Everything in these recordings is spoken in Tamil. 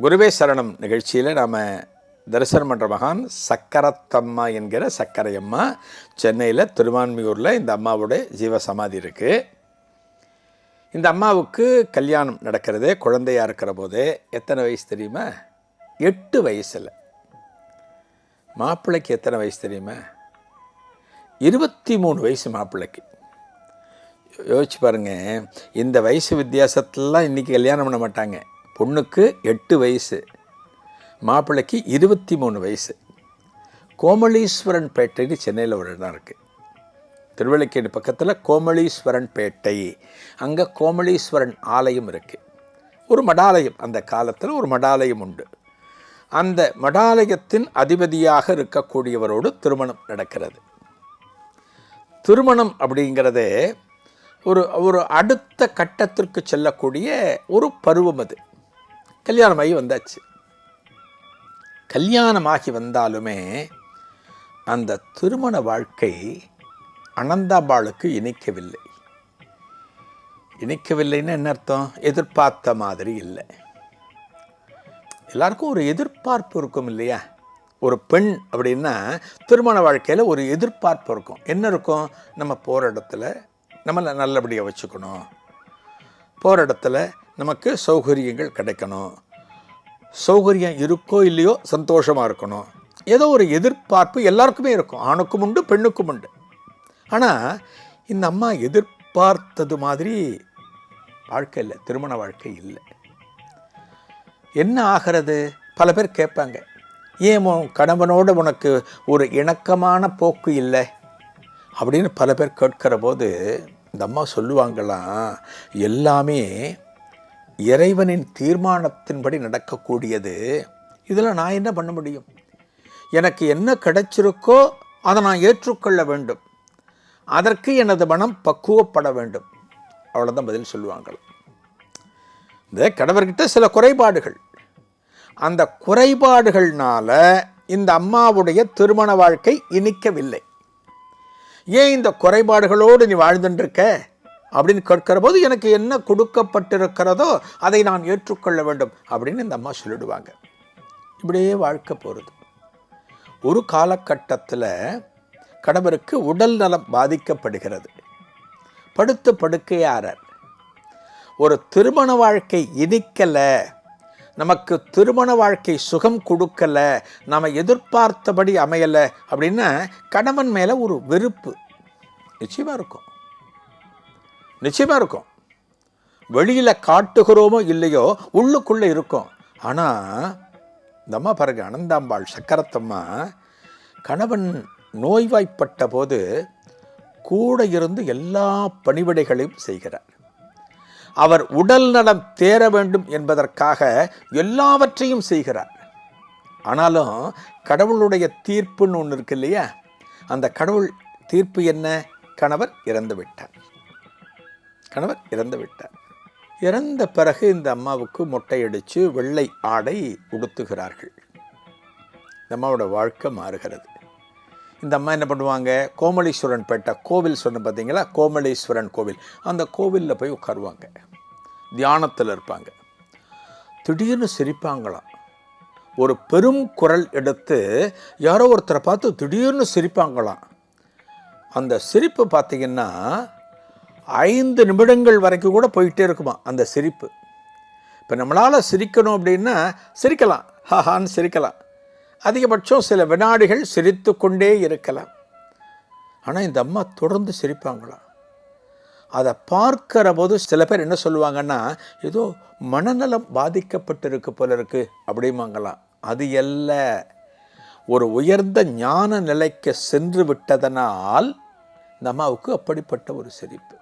குருவே சரணம் நிகழ்ச்சியில் நாம் தரிசனம் பண்ணுற மகான் சக்கரத்தம்மா என்கிற சக்கரையம்மா சென்னையில் திருவான்மியூரில் இந்த அம்மாவோட ஜீவ சமாதி இருக்குது இந்த அம்மாவுக்கு கல்யாணம் நடக்கிறதே குழந்தையாக இருக்கிற போதே எத்தனை வயசு தெரியுமா? எட்டு வயசில். மாப்பிள்ளைக்கு எத்தனை வயசு தெரியுமா? இருபத்தி மூணு வயசு மாப்பிள்ளைக்கு யோசிச்சு பாருங்கள் இந்த வயசு வித்தியாசத்துலாம் இன்றைக்கி கல்யாணம் பண்ண மாட்டாங்க. பொண்ணுக்கு எட்டு வயசு மாப்பிள்ளைக்கு இருபத்தி மூணு வயசு. கோமலீஸ்வரன் பேட்டைன்னு சென்னையில் ஒரு இடம் இருக்குது திருவள்ளிக்கேடு பக்கத்தில் கோமலீஸ்வரன் பேட்டை அங்கே கோமளீஸ்வரன் ஆலயம் இருக்குது ஒரு மடாலயம் அந்த காலத்தில் ஒரு மடாலயம் உண்டு. அந்த மடாலயத்தின் அதிபதியாக இருக்கக்கூடியவரோடு திருமணம் நடக்கிறது. திருமணம் அப்படிங்கிறதே ஒரு ஒரு அடுத்த கட்டத்திற்கு செல்லக்கூடிய ஒரு பருவம் அது. கல்யாணம் ஆகி வந்தாச்சு. கல்யாணமாகி வந்தாலுமே அந்த திருமண வாழ்க்கை அனந்தாபாளுக்கு இணைக்கவில்லை இணைக்கவில்லைன்னு என்ன அர்த்தம்? எதிர்பார்த்த மாதிரி இல்லை. எல்லாருக்கும் ஒரு எதிர்பார்ப்பு இருக்கும் இல்லையா? ஒரு பெண் அப்படின்னா திருமண வாழ்க்கையில் ஒரு எதிர்பார்ப்பு இருக்கும். என்ன இருக்கும்? நம்ம போகிற இடத்துல நம்மளை நல்லபடியாக வச்சுக்கணும். போகிற இடத்துல நமக்கு சௌகரியங்கள் கிடைக்கணும். சௌகரியம் இருக்கோ இல்லையோ சந்தோஷமாக இருக்கணும். ஏதோ ஒரு எதிர்பார்ப்பு எல்லாருக்குமே இருக்கும். ஆணுக்கும் உண்டு பெண்ணுக்கும் உண்டு. ஆனால் இந்த அம்மா எதிர்பார்த்தது மாதிரி வாழ்க்கை இல்லை. திருமண வாழ்க்கை இல்லை. என்ன ஆகிறது? பல பேர் கேட்பாங்க. ஏன் உன் கணவனோடு உனக்கு ஒரு இணக்கமான போக்கு இல்லை? அப்படின்னு பல பேர் கேட்கிற போது இந்த அம்மா சொல்லுவாங்களாம் எல்லாமே இறைவனின் தீர்மானத்தின்படி நடக்கக்கூடியது இதில் நான் என்ன பண்ண முடியும்? எனக்கு என்ன கிடைச்சிருக்கோ அதை நான் ஏற்றுக்கொள்ள வேண்டும். அதற்கு எனது மனம் பக்குவப்பட வேண்டும். அவ்வளோதான் பதில் சொல்லுவாங்க இந்த கணவர்கிட்ட சில குறைபாடுகள். அந்த குறைபாடுகள்னால இந்த அம்மாவுடைய திருமண வாழ்க்கை இனிக்கவில்லை. ஏன் இந்த குறைபாடுகளோடு நீ வாழ்ந்துட்டுருக்க அப்படின்னு கேட்கிற போது எனக்கு என்ன கொடுக்கப்பட்டிருக்கிறதோ அதை நான் ஏற்றுக்கொள்ள வேண்டும் அப்படின்னு இந்த அம்மா சொல்லிடுவாங்க. இப்படியே வாழ்க்கை போகிறது ஒரு காலகட்டத்தில் கணவருக்கு உடல் நலம் பாதிக்கப்படுகிறது. படுத்து படுக்கையாரர். ஒரு திருமண வாழ்க்கை இனிக்கலை. நமக்கு திருமண வாழ்க்கை சுகம் கொடுக்கல. நாம் எதிர்பார்த்தபடி அமையலை அப்படின்னா கணவன் மேலே ஒரு வெறுப்பு நிச்சயமாக இருக்கும். நிச்சயமாக இருக்கும். வெளியில் காட்டுகிறோமோ இல்லையோ உள்ளுக்குள்ளே இருக்கும். ஆனால் இந்த அம்மா பாருங்க அனந்தாம்பாள் சக்கரத்தம்மா கணவன் நோய்வாய்ப்பட்ட போது கூட இருந்து எல்லா பணிவிடைகளையும் செய்கிறார். அவர் உடல் நலம் தேர வேண்டும் என்பதற்காக எல்லாவற்றையும் செய்கிறார். ஆனாலும் கடவுளுடைய தீர்ப்புன்னு ஒன்று இருக்கு இல்லையா? அந்த கடவுள் தீர்ப்பு என்ன? கணவர் இறந்து விட்டார் கணவர் இறந்து விட்டார். இறந்த பிறகு இந்த அம்மாவுக்கு மொட்டையடித்து வெள்ளை ஆடை உடுத்துகிறார்கள். இந்த அம்மாவோட வாழ்க்கை மாறுகிறது. இந்த அம்மா என்ன பண்ணுவாங்க? கோமலீஸ்வரன் பேட்டை கோவில் சொன்ன பார்த்தீங்களா? கோமலீஸ்வரன் கோவில். அந்த கோவிலில் போய் உட்காருவாங்க. தியானத்தில் இருப்பாங்க. திடீர்னு சிரிப்பாங்களாம். ஒரு பெரும் குரல் எடுத்து யாரோ ஒருத்தரை பார்த்து திடீர்னு சிரிப்பாங்களாம். அந்த சிரிப்பு பார்த்திங்கன்னா ஐந்து நிமிடங்கள் வரைக்கும் கூட போயிட்டே இருக்குமா அந்த சிரிப்பு. இப்போ நம்மளால் சிரிக்கணும் அப்படின்னா சிரிக்கலாம். ஹஹான்னு சிரிக்கலாம். அதிகபட்சம் சில வினாடிகள் சிரித்து கொண்டே இருக்கலாம். ஆனால் இந்த அம்மா தொடர்ந்து சிரிப்பாங்களாம் அதை பார்க்கிற போது சில பேர் என்ன சொல்லுவாங்கன்னா ஏதோ மனநலம் பாதிக்கப்பட்டிருக்கு போல இருக்குது அப்படிம்பாங்களாம் அது அல்ல. ஒரு உயர்ந்த ஞான நிலைக்கு சென்று விட்டதனால் இந்த அம்மாவுக்கு அப்படிப்பட்ட ஒரு சிரிப்பு.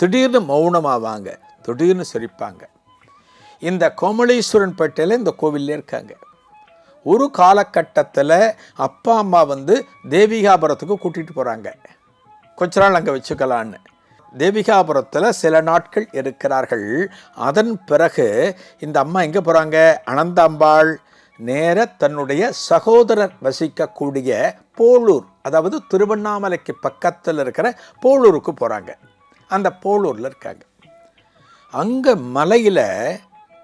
திடீர்னு மௌனமாவாங்க திடீர்னு சிரிப்பாங்க. இந்த கோமளீஸ்வரன் பேட்டையில் இந்த கோவில்ல இருக்காங்க. ஒரு காலகட்டத்தில் அப்பா அம்மா வந்து தேவிகாபுரத்துக்கு கூட்டிகிட்டு போகிறாங்க கொஞ்ச நாள் அங்கே வச்சுக்கலான்னு. தேவிகாபுரத்தில் சில நாட்கள் இருக்கிறார்கள். அதன் பிறகு இந்த அம்மா எங்கே போகிறாங்க அனந்தாம்பாள் நேர தன்னுடைய சகோதரர் வசிக்கக்கூடிய போலூர் அதாவது திருவண்ணாமலைக்கு பக்கத்தில் இருக்கிற போலூருக்கு போகிறாங்க அந்த போலூரில் இருக்காங்க. அங்கே மலையில்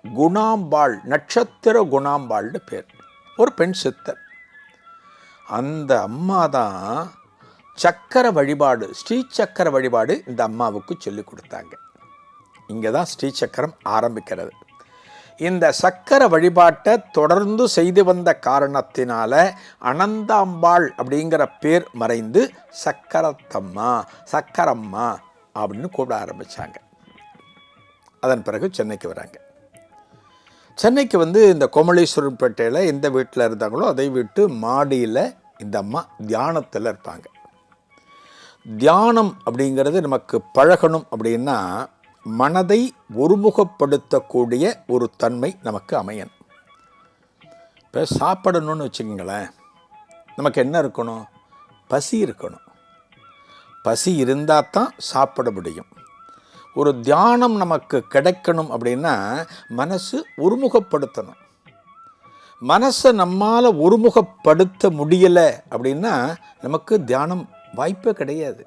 குணாம்பாள் நட்சத்திர குணாம்பாள்னு பேர். ஒரு பெண் சித்தர். அந்த அம்மா தான் சக்கர வழிபாடு ஸ்ரீ சக்கர வழிபாடு இந்த அம்மாவுக்கு சொல்லி கொடுத்தாங்க. இங்கே தான் ஸ்ரீ சக்கரம் ஆரம்பிக்கிறது. இந்த சக்கர வழிபாட்டை தொடர்ந்து செய்து வந்த காரணத்தினால அனந்தாம்பாள் அப்படிங்கிற பேர் மறைந்து சக்கரத்தம்மா சக்கரம்மா அப்படின்னு கூப்பிட ஆரம்பித்தாங்க அதன் பிறகு சென்னைக்கு வராங்க. சென்னைக்கு வந்து இந்த கோமலேஸ்வரன்பேட்டையில் எந்த வீட்டில் இருந்தாங்களோ அதை விட்டு மாடியில் இந்த அம்மா தியானத்தில் இருப்பாங்க. தியானம் அப்படிங்கிறது நமக்கு பழகணும் அப்படின்னா மனதை ஒருமுகப்படுத்தக்கூடிய ஒரு தன்மை நமக்கு அமையணும். இப்போ சாப்பிடணும்னு வச்சுக்கோங்களேன். நமக்கு என்ன இருக்கணும்? பசி இருக்கணும். பசி இருந்தால் தான் சாப்பிட முடியும். ஒரு தியானம் நமக்கு கிடைக்கணும் அப்படின்னா மனசு ஒருமுகப்படுத்தணும். மனசை நம்மால் ஒருமுகப்படுத்த முடியலை அப்படின்னா நமக்கு தியானம் வாய்ப்பே கிடையாது.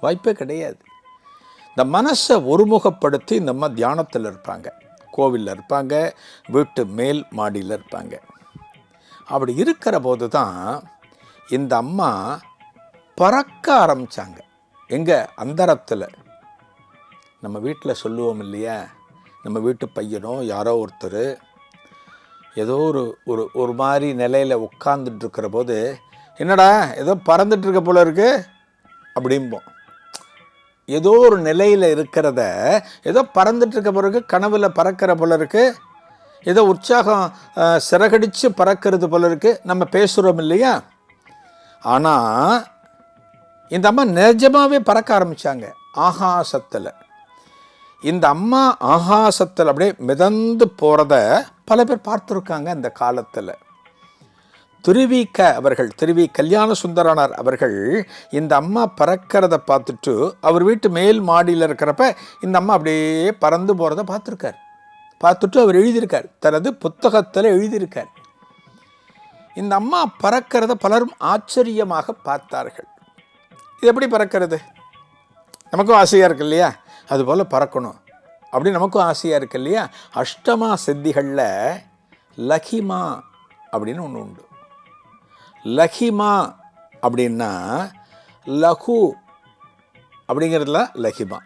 வாய்ப்பே கிடையாது. இந்த மனசை ஒருமுகப்படுத்தி இந்த அம்மா தியானத்தில் இருப்பாங்க. கோவிலில் இருப்பாங்க வீட்டு மேல் மாடியில் இருப்பாங்க. அப்படி இருக்கிற போது தான் இந்த அம்மா பறக்க ஆரம்பித்தாங்க எங்கே? அந்தரத்தில். நம்ம வீட்டில் சொல்லுவோம் இல்லையா? நம்ம வீட்டு பையனோ யாரோ ஒருத்தர் ஏதோ ஒரு ஒரு ஒரு மாதிரி நிலையில் உட்காந்துட்டுருக்கிற போது என்னடா ஏதோ பறந்துட்டுருக்க போல இருக்கு? அப்படிம்போம். ஏதோ ஒரு நிலையில் இருக்கிறத ஏதோ பறந்துட்டுருக்க பிறகு கனவில் பறக்கிற போல இருக்குது ஏதோ உற்சாகம் சிறகடித்து பறக்கிறது போல இருக்குது நம்ம பேசுகிறோம் இல்லையா? ஆனால் இந்த அம்மா நிஜமாகவே பறக்க ஆரம்பித்தாங்க ஆகாசத்தில். இந்த அம்மா ஆகாசத்தில் அப்படியே மிதந்து போகிறத பல பேர் பார்த்துருக்காங்க இந்த காலத்தில். திருவிக்க அவர்கள் திருவி கல்யாண சுந்தரனார் அவர்கள் இந்த அம்மா பறக்கிறத பார்த்துட்டு அவர் வீட்டு மேல் மாடியில் இருக்கிறப்ப இந்த அம்மா அப்படியே பறந்து போகிறத பார்த்துருக்கார். பார்த்துட்டு அவர் எழுதியிருக்கார். தனது புத்தகத்தில் எழுதியிருக்கார். இந்த அம்மா பறக்கிறத பலரும் ஆச்சரியமாக பார்த்தார்கள். இது எப்படி பறக்கிறது? நமக்கும் ஆசையாக இருக்கு இல்லையா அதுபோல் பறக்கணும். அப்படி நமக்கும் ஆசையாக இருக்கு இல்லையா அஷ்டமா சித்திகளில் லகிமா அப்படின்னு ஒன்று உண்டு. லகிமா அப்படின்னா லகு அப்படிங்கிறதுல லகிமா.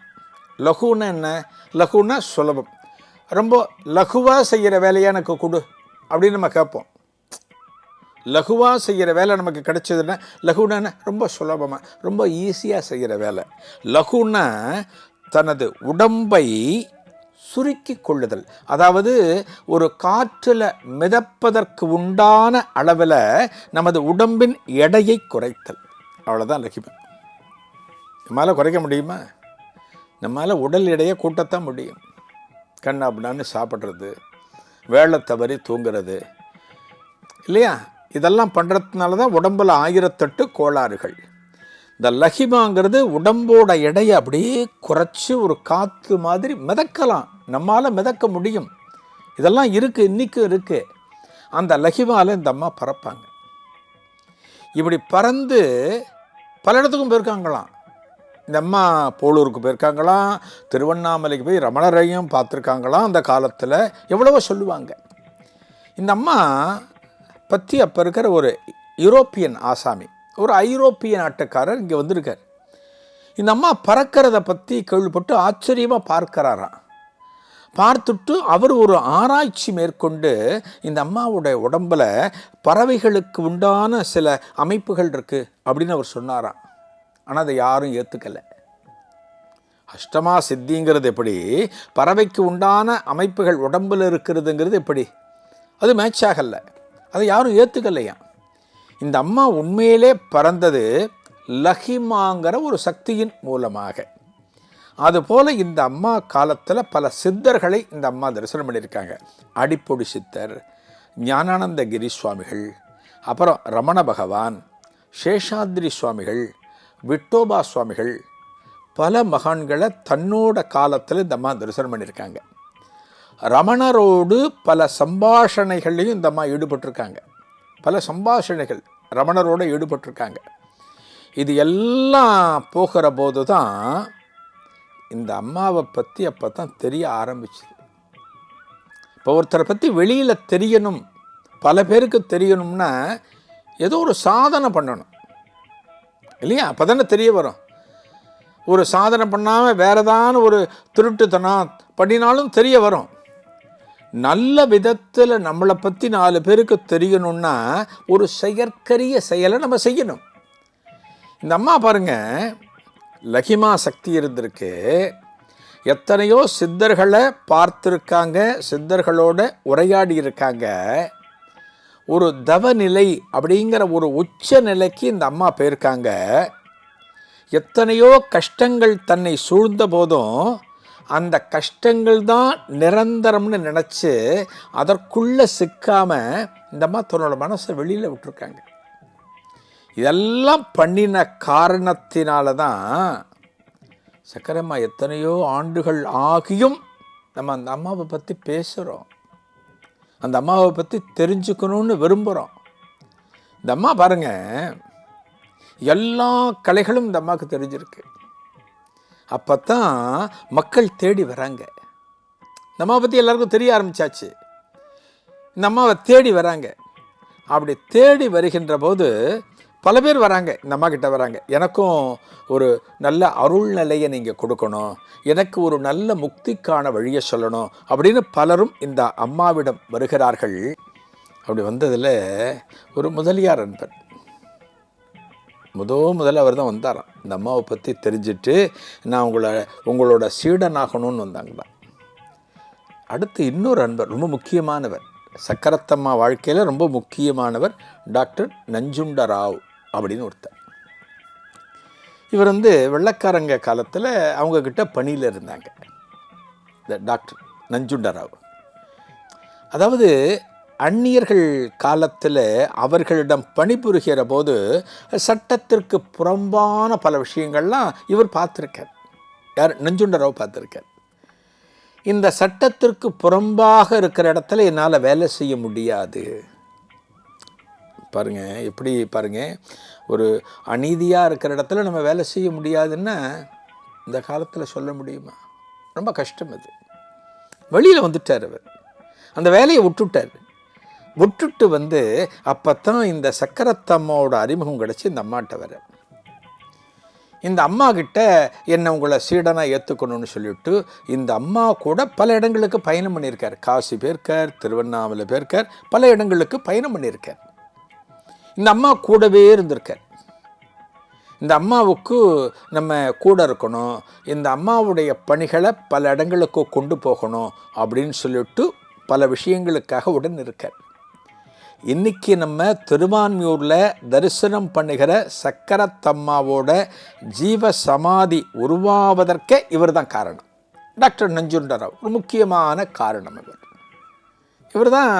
லகுன்னா என்ன? லகுன்னா சுலபம். ரொம்ப லகுவாக செய்கிற வேலையை எனக்கு கொடு அப்படின்னு நம்ம கேட்போம். லகுவாக செய்கிற வேலை நமக்கு கிடைச்சதுன்னா லகுனா ரொம்ப சுலபமாக ரொம்ப ஈஸியாக செய்கிற வேலை. லகுன்னா தனது உடம்பை சுருக்கி கொள்ளுதல். அதாவது ஒரு காற்றில் மிதப்பதற்கு உண்டான அளவில் நமது உடம்பின் எடையை குறைத்தல். அவ்வளோதான் லகிமை. நம்மளால் குறைக்க முடியுமா? நம்மளால் உடல் எடையை கூட்டத்தான் முடியும். கண்ணா அப்படின்னு சாப்பிட்றது வேலை தவறி தூங்குறது இல்லையா? இதெல்லாம் பண்ணுறதுனால தான் உடம்புல ஆயிரத்தெட்டு கோளாறுகள். இந்த லஹிமாங்கிறது உடம்போட எடையை அப்படியே குறைச்சி ஒரு காற்று மாதிரி மிதக்கலாம். நம்மால் மிதக்க முடியும். இதெல்லாம் இருக்குது இன்றைக்கும் இருக்குது அந்த லஹிமாவில் இந்த அம்மா பறப்பாங்க. இப்படி பறந்து பல இடத்துக்கும் போயிருக்காங்களாம். இந்த அம்மா போலூருக்கு போயிருக்காங்களாம் திருவண்ணாமலைக்கு போய் ரமணரையும் பார்த்துருக்காங்களாம் அந்த காலத்தில். எவ்வளவோ சொல்லுவாங்க. இந்த அம்மா பற்றி அப்போ இருக்கிற ஒரு யூரோப்பியன் ஆசாமி ஒரு ஐரோப்பிய நாட்டுக்காரர் இங்கே வந்திருக்கார். இந்த அம்மா பறக்கிறத பற்றி கேள்விப்பட்டு ஆச்சரியமாக பார்க்கறாராம். பார்த்துட்டு அவர் ஒரு ஆராய்ச்சி மேற்கொண்டு இந்த அம்மாவுடைய உடம்புல பறவைகளுக்கு உண்டான சில அமைப்புகள் இருக்குது அப்படின்னு அவர் சொன்னாராம். ஆனால் அதை யாரும் ஏற்றுக்கலை அஷ்டமா சித்திங்கிறது எப்படி? பறவைக்கு உண்டான அமைப்புகள் உடம்புல இருக்கிறதுங்கிறது எப்படி? அது மேட்ச் ஆகலை. அதை யாரும் ஏற்றுக்கலையா இந்த அம்மா உண்மையிலே பறந்தது லஹிமாங்கிற ஒரு சக்தியின் மூலமாக. அதுபோல் இந்த அம்மா காலத்தில் பல சித்தர்களை இந்த அம்மா தரிசனம் பண்ணியிருக்காங்க. அடிப்பொடி சித்தர் ஞானானந்தகிரி சுவாமிகள் அப்புறம் ரமண பகவான் சேஷாத்ரி சுவாமிகள் விட்டோபா சுவாமிகள் பல மகான்களை தன்னோட காலத்தில் இந்த அம்மா தரிசனம் பண்ணியிருக்காங்க. ரமணரோடு பல சம்பாஷணைகள்லையும் இந்த அம்மா ஈடுபட்டிருக்காங்க. பல சம்பாஷணைகள் ரமணரோடு ஈடுபட்டிருக்காங்க. இது எல்லாம் போகிற போது தான் இந்த அம்மாவை பற்றி அப்போ தான் தெரிய ஆரம்பிச்சுது. இப்போ ஒருத்தரை பற்றி வெளியில் தெரியணும் பல பேருக்கு தெரியணும்னா ஏதோ ஒரு சாதனை பண்ணணும். இல்லையா? அப்போ தானே தெரிய வரும். ஒரு சாதனை பண்ணாமல் வேறு ஏதான ஒரு திருட்டுத்தனம் பண்ணினாலும் தெரிய வரும். நல்ல விதத்தில் நம்மளை பற்றி நாலு பேருக்கு தெரியணும்னா ஒரு செயற்கரிய செயலை நம்ம செய்யணும். இந்த அம்மா பாருங்கள் லகிமா சக்தி இருந்திருக்கு. எத்தனையோ சித்தர்களை பார்த்துருக்காங்க சித்தர்களோட உரையாடி இருக்காங்க. ஒரு தவநிலை அப்படிங்கிற ஒரு உச்ச நிலைக்கு இந்த அம்மா போயிருக்காங்க. எத்தனையோ கஷ்டங்கள் தன்னை சூழ்ந்த போதும் அந்த கஷ்டங்கள் தான் நிரந்தரம்னு நினச்சி அதற்குள்ளே சிக்காமல் இந்த அம்மா தன்னோட மனசை வெளியில் விட்டுருக்காங்க. இதெல்லாம் பண்ணின காரணத்தினால தான் சக்கரம்மா எத்தனையோ ஆண்டுகள் ஆகியும் நம்ம அந்த அம்மாவை பற்றி பேசுகிறோம் அந்த அம்மாவை பற்றி தெரிஞ்சுக்கணும்னு விரும்புகிறோம் இந்த அம்மா பாருங்க எல்லா கலைகளும் இந்த அம்மாவுக்கு தெரிஞ்சிருக்கு. அப்போ தான் மக்கள் தேடி வராங்க. இந்த அம்மாவை பற்றி எல்லாருக்கும் தெரிய ஆரம்பித்தாச்சு இந்த அம்மாவை தேடி வராங்க. அப்படி தேடி வருகின்ற போது பல பேர் வராங்க. இந்த அம்மா கிட்ட வராங்க. எனக்கும் ஒரு நல்ல அருள் நிலையை நீங்கள் கொடுக்கணும். எனக்கு ஒரு நல்ல முக்திக்கான வழியை சொல்லணும் அப்படின்னு பலரும் இந்த அம்மாவிடம் வருகிறார்கள். அப்படி வந்ததில் ஒரு முதலியார் அன்பன். முத முதல்ல அவர் தான் வந்தாராம். இந்த அம்மாவை பற்றி தெரிஞ்சுட்டு நான் உங்களை உங்களோட சீடனாகணும்னு வந்தாங்களாம். அடுத்து இன்னொரு அன்பர் ரொம்ப முக்கியமானவர். சக்கரத்தம்மா வாழ்க்கையில் ரொம்ப முக்கியமானவர் டாக்டர் நஞ்சுண்ட ராவ் அப்படின்னு ஒருத்தர். இவர் வந்து வெள்ளக்காரங்க காலத்தில் அவங்கக்கிட்ட பணியில் இருந்தாங்க. இந்த டாக்டர் நஞ்சுண்ட ராவ். அதாவது அந்நியர்கள் காலத்தில் அவர்களிடம் பணிபுரிகிற போது சட்டத்திற்கு புறம்பான பல விஷயங்கள்லாம் இவர் பார்த்துருக்கார். யார்? நெஞ்சுண்டராவ் பார்த்துருக்கார். இந்த சட்டத்திற்கு புறம்பாக இருக்கிற இடத்துல என்னால் வேலை செய்ய முடியாது. பாருங்கள் எப்படி பாருங்கள் ஒரு அநீதியாக இருக்கிற இடத்துல நம்ம வேலை செய்ய முடியாதுன்னா இந்த காலத்தில் சொல்ல முடியுமா? ரொம்ப கஷ்டம் அது. வெளியில் வந்துட்டார் அவர். அந்த வேலையை விட்டுட்டார். விட்டுட்டு வந்து அப்போ தான் இந்த சக்கரத்தம்மாவோட அறிமுகம் கிடச்சி இந்த அம்மாட்ட வர. இந்த அம்மா கிட்ட என்னை உங்களை சீடனாக ஏற்றுக்கணும்னு சொல்லிவிட்டு இந்த அம்மா கூட பல இடங்களுக்கு பயணம் பண்ணியிருக்கார். காசி பேர்க்கார் திருவண்ணாமலை பேர்க்கார் பல இடங்களுக்கு பயணம் பண்ணியிருக்கார். இந்த அம்மா கூடவே இருந்திருக்கார். இந்த அம்மாவுக்கு நம்ம கூட இருக்கணும். இந்த அம்மாவுடைய பணிகளை பல இடங்களுக்கு கொண்டு போகணும் அப்படின்னு சொல்லிட்டு பல விஷயங்களுக்காக உடன் இருக்கார். இன்னைக்கு நம்ம திருவான்மியூரில் தரிசனம் பண்ணுகிற சக்கரத்தம்மாவோட ஜீவ சமாதி உருவாவதற்கே இவர் தான் காரணம். டாக்டர் நஞ்சுண்டராவ் ஒரு முக்கியமான காரணம் இவர். இவர் தான்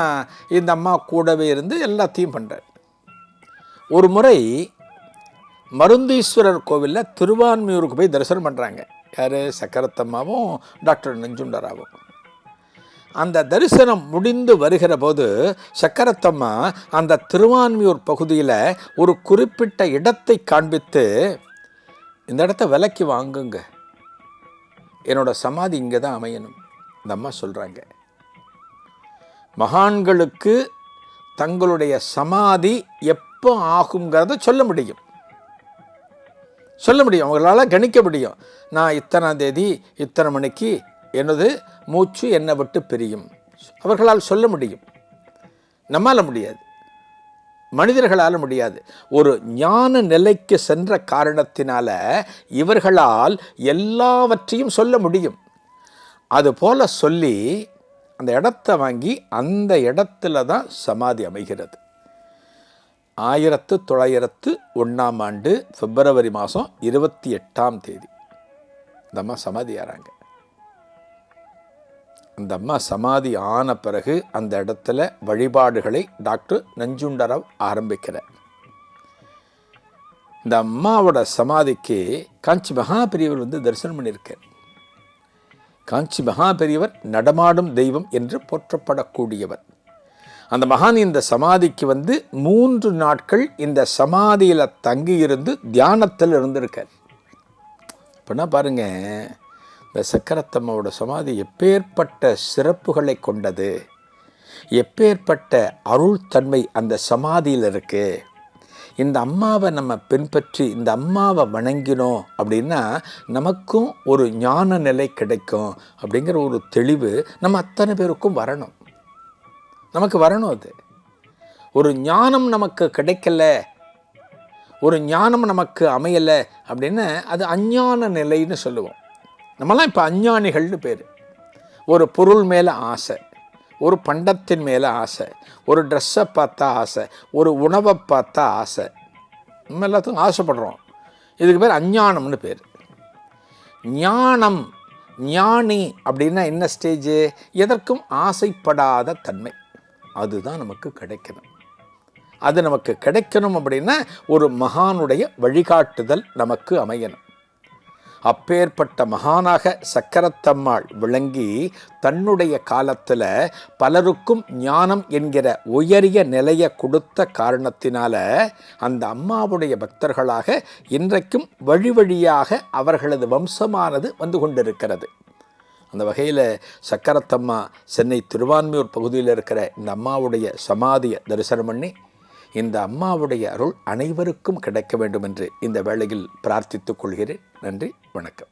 இந்த அம்மா கூடவே இருந்து எல்லாத்தையும் பண்ணுறார் ஒரு முறை மருந்தீஸ்வரர் கோவிலில் திருவான்மியூருக்கு போய் தரிசனம் பண்ணுறாங்க யார்? சக்கரத்தம்மாவும் டாக்டர் நஞ்சுண்டராவும் அந்த தரிசனம் முடிந்து வருகிற போது சக்கரத்தம்மா அந்த திருவான்மியூர் பகுதியில் ஒரு குறிப்பிட்ட இடத்தை காண்பித்து இந்த இடத்த விலைக்கு வாங்குங்க. என்னோட சமாதி இங்கே தான் அமையணும். இந்த அம்மா சொல்கிறாங்க மகான்களுக்கு தங்களுடைய சமாதி எப்போ ஆகுங்கிறத சொல்ல முடியும். சொல்ல முடியும். அவங்களால கணிக்க முடியும். நான் இத்தனாம் தேதி இத்தனை மணிக்கு எனது மூச்சு என்னை விட்டு பிரியும். அவர்களால் சொல்ல முடியும். நம்மால் முடியாது. மனிதர்களால் முடியாது. ஒரு ஞான நிலைக்கு சென்ற காரணத்தினால இவர்களால் எல்லாவற்றையும் சொல்ல முடியும். அதுபோல சொல்லி அந்த இடத்த வாங்கி அந்த இடத்துல தான் சமாதி அமைகிறது. ஆயிரத்து தொள்ளாயிரத்து ஒன்றாம் ஆண்டு பிப்ரவரி மாதம் இருபத்தி எட்டாம் தேதி. இந்த அம்மா சமாதி ஆறாங்க அந்த அம்மா சமாதி ஆன பிறகு அந்த இடத்துல வழிபாடுகளை டாக்டர் நஞ்சுண்டராவ் ஆரம்பிக்கிறார். இந்த அம்மாவோட சமாதிக்கு காஞ்சி மகா பெரியவர் வந்து தரிசனம் பண்ணியிருக்கார். காஞ்சி மகா பெரியவர் நடமாடும் தெய்வம் என்று போற்றப்படக்கூடியவர். அந்த மகான் இந்த சமாதிக்கு வந்து மூன்று நாட்கள் இந்த சமாதியில் தங்கியிருந்து தியானத்தில் இருந்திருக்கார். இப்போனா பாருங்கள் இந்த சக்கரத்தம்மாவோட சமாதி எப்பேற்பட்ட சிறப்புகளை கொண்டது எப்பேற்பட்ட அருள் தன்மை அந்த சமாதியில் இருக்குது இந்த அம்மாவை நம்ம பின்பற்றி இந்த அம்மாவை வணங்கினோம் அப்படின்னா நமக்கும் ஒரு ஞான நிலை கிடைக்கும் அப்படிங்கிற ஒரு தெளிவு நம்ம அத்தனை பேருக்கும் வரணும். நமக்கு வரணும் அது. ஒரு ஞானம் நமக்கு கிடைக்கல ஒரு ஞானம் நமக்கு அமையலை அப்படின்னு அது அஞ்ஞான நிலைன்னு சொல்லுவோம். நம்மலாம் இப்போ அஞ்ஞானிகள்னு பேர். ஒரு பொருள் மேலே ஆசை ஒரு பண்டத்தின் மேலே ஆசை ஒரு ட்ரெஸ்ஸை பார்த்தா ஆசை ஒரு உணவை பார்த்தா ஆசை. நம்ம எல்லாத்துக்கும் ஆசைப்படுறோம். இதுக்கு பேர் அஞ்ஞானம்னு பேர். ஞானம் ஞானி அப்படின்னா என்ன ஸ்டேஜு எதற்கும் ஆசைப்படாத தன்மை. அதுதான் நமக்கு கிடைக்கணும். அது நமக்கு கிடைக்கணும் அப்படின்னா ஒரு மகானுடைய வழிகாட்டுதல் நமக்கு அமையணும். அப்பேற்பட்ட மகானாக சக்கரத்தம்மாள் விளங்கி தன்னுடைய காலத்தில் பலருக்கும் ஞானம் என்கிற உயரிய நிலையை கொடுத்த காரணத்தினால அந்த அம்மாவுடைய பக்தர்களாக இன்றைக்கும் வழி வழியாக அவர்களது வம்சமானது வந்து கொண்டிருக்கிறது. அந்த வகையில் சக்கரத்தம்மா சென்னை திருவான்மையூர் பகுதியில் இருக்கிற இந்த அம்மாவுடைய சமாதியை தரிசனம் பண்ணி இந்த அம்மாவுடைய அருள் அனைவருக்கும் கிடைக்க வேண்டும் என்று இந்த வேளையில் பிரார்த்தித்துக் கொள்கிறேன். நன்றி வணக்கம்.